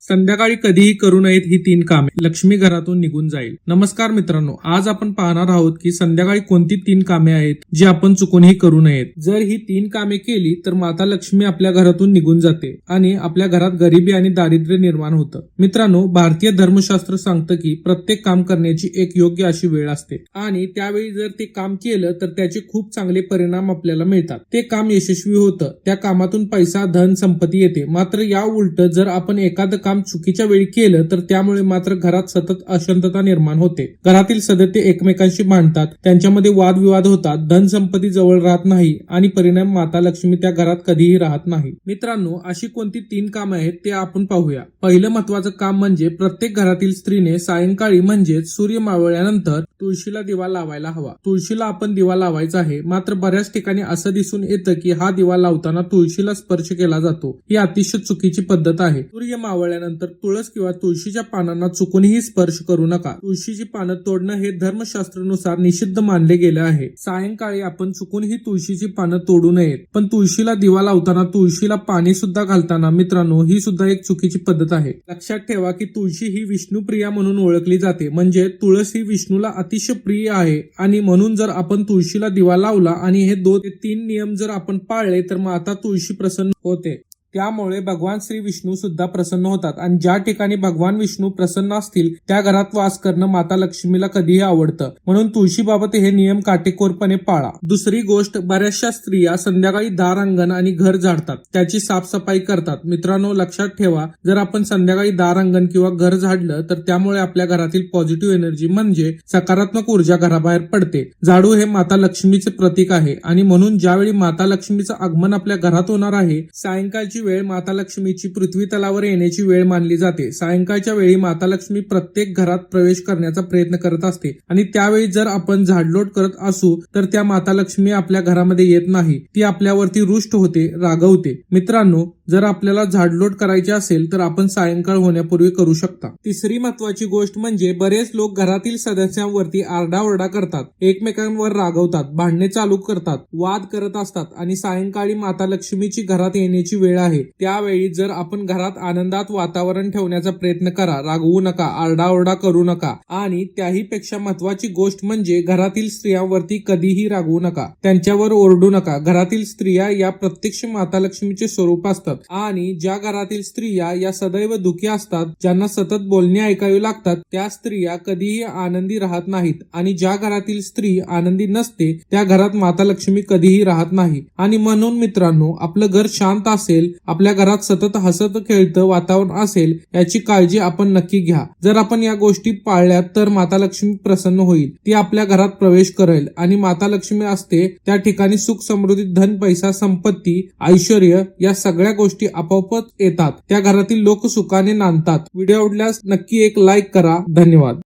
संध्याकाळी कधीही करू नयेत ही तीन कामे. लक्ष्मी घरातून निघून जाईल. नमस्कार मित्रांनो आज आपण पाहणार आहोत की संध्याकाळी कोणती तीन कामे आहेत जी आपण चुकूनही करू नयेत. जर ही तीन कामे केली तर माता लक्ष्मी आपल्या घरातून निघून जाते आणि आपल्या घरात गरिबी आणि दारिद्र्य निर्माण होतं. मित्रांनो भारतीय धर्मशास्त्र सांगतं की प्रत्येक काम करण्याची एक योग्य अशी वेळ असते आणि त्यावेळी जर ते काम केलं तर त्याचे खूप चांगले परिणाम आपल्याला मिळतात. ते काम यशस्वी होतं. त्या कामातून पैसा धन संपत्ती येते. मात्र या उलट जर आपण एखादं काम चुकीच्या वेळी केलं तर त्यामुळे मात्र घरात सतत अशांतता निर्माण होते. घरातील सदस्य एकमेकांशी भांडतात त्यांच्यामध्ये वादविवाद होतात धन संपत्ती जवळ राहत नाही आणि परिणाम माता लक्ष्मी त्या घरात कधीही राहत नाही. मित्रांनो अशी कोणती तीन कामं आहेत ते आपण पाहूया. पहिलं महत्वाचं काम म्हणजे प्रत्येक घरातील स्त्रीने सायंकाळी म्हणजेच सूर्य मावळल्यानंतर तुळशीला दिवा लावायला हवा. तुळशीला आपण दिवा लावायचा आहे. मात्र बऱ्याच ठिकाणी असं दिसून येतं की हा दिवा लावताना तुळशीला स्पर्श केला जातो. ही अतिशय चुकीची पद्धत आहे. सूर्य मावळल्यानंतर तुळस किंवा तुळशीच्या पानांना चुकूनही स्पर्श करू नका. तुळशीची पानं तोडणं हे धर्मशास्त्रानुसार निषिद्ध मानले गेले आहे. सायंकाळी आपण चुकूनही तुळशीची पानं तोडू नयेत. पण तुळशीला दिवा लावताना तुळशीला पाणी सुद्धा घालताना मित्रांनो ही सुद्धा एक चुकीची पद्धत आहे. लक्षात ठेवा की तुळशी ही विष्णुप्रिया म्हणून ओळखली जाते. म्हणजे तुळस ही विष्णूला अतिशय प्रिय आहे. आणि म्हणून जर आपण तुळशीला दिवा लावला आणि हे दोन ते तीन नियम जर आपण पाळले तर मग आता तुळशी प्रसन्न होते. त्यामुळे भगवान श्री विष्णू सुद्धा प्रसन्न होतात. आणि ज्या ठिकाणी भगवान विष्णू प्रसन्न असतील त्या घरात वास करणं माता लक्ष्मीला कधीही आवडतं. म्हणून तुळशीबाबत हे नियम काटेकोरपणे पाळा. दुसरी गोष्ट बऱ्याचशा स्त्रिया संध्याकाळी दार अंगण आणि घर झाडतात. त्याची साफसफाई करतात. मित्रांनो लक्षात ठेवा जर आपण संध्याकाळी दार अंगण किंवा घर झाडलं तर त्यामुळे आपल्या घरातील पॉझिटिव्ह एनर्जी म्हणजे सकारात्मक ऊर्जा घराबाहेर पडते. झाडू हे माता लक्ष्मीचे प्रतीक आहे. आणि म्हणून ज्यावेळी माता लक्ष्मीचं आगमन आपल्या घरात होणार आहे सायंकाळची वेळ माता लक्ष्मीची पृथ्वी तलावर येण्याची वेळ मानली जाते. सायंकाळच्या वेळी माता लक्ष्मी प्रत्येक घरात प्रवेश करण्याचा प्रयत्न करत असते. आणि त्यावेळी जर आपण झाडलोट करत असू तर त्या माता लक्ष्मी आपल्या घरामध्ये येत नाही. ती आपल्यावरती रुष्ट होते रागवते. मित्रांनो जर आपल्याला झाडलोट करायची असेल तर आपण सायंकाळ होण्यापूर्वी करू शकता. तिसरी महत्वाची गोष्ट म्हणजे बरेच लोक घरातील सदस्यांवरती आरडाओरडा करतात. एकमेकांवर रागवतात भांडणे चालू करतात वाद करत असतात आणि सायंकाळी माता लक्ष्मीची घरात येण्याची वेळ आहे. त्यावेळी जर आपण घरात आनंदात वातावरण ठेवण्याचा प्रयत्न करा रागवू नका आरडाओरडा करू नका आणि त्याही पेक्षा महत्वाची गोष्ट म्हणजे घरातील स्त्रियांवरती कधीही रागवू नका. त्यांच्यावर ओरडू नका. घरातील स्त्रिया या प्रत्यक्ष माता लक्ष्मीचे स्वरूप असतात. आणि ज्या घरातील स्त्रिया या सदैव दुखी असतात ज्यांना सतत बोलणे ऐकावी लागतात त्या स्त्रिया कधीही आनंदी राहत नाहीत. आणि ज्या घरातील स्त्री आनंदी नसते त्या घरात माता लक्ष्मी कधीही राहत नाही. आणि म्हणून मित्रांनो आपलं घर शांत असेल आपल्या घरात सतत हसत खेळतं वातावरण असेल याची काळजी आपण नक्की घ्या. जर आपण या गोष्टी पाळल्या तर माता लक्ष्मी प्रसन्न होईल. ती आपल्या घरात प्रवेश करेल. आणि माता लक्ष्मी असते त्या ठिकाणी सुख समृद्धी धन पैसा संपत्ती ऐश्वर या सगळ्या गोष्टी गोष्टी आपोआपच येतात. त्या घरातील लोक सुखाने नांदतात. व्हिडिओ आवडल्यास नक्की एक लाईक करा. धन्यवाद.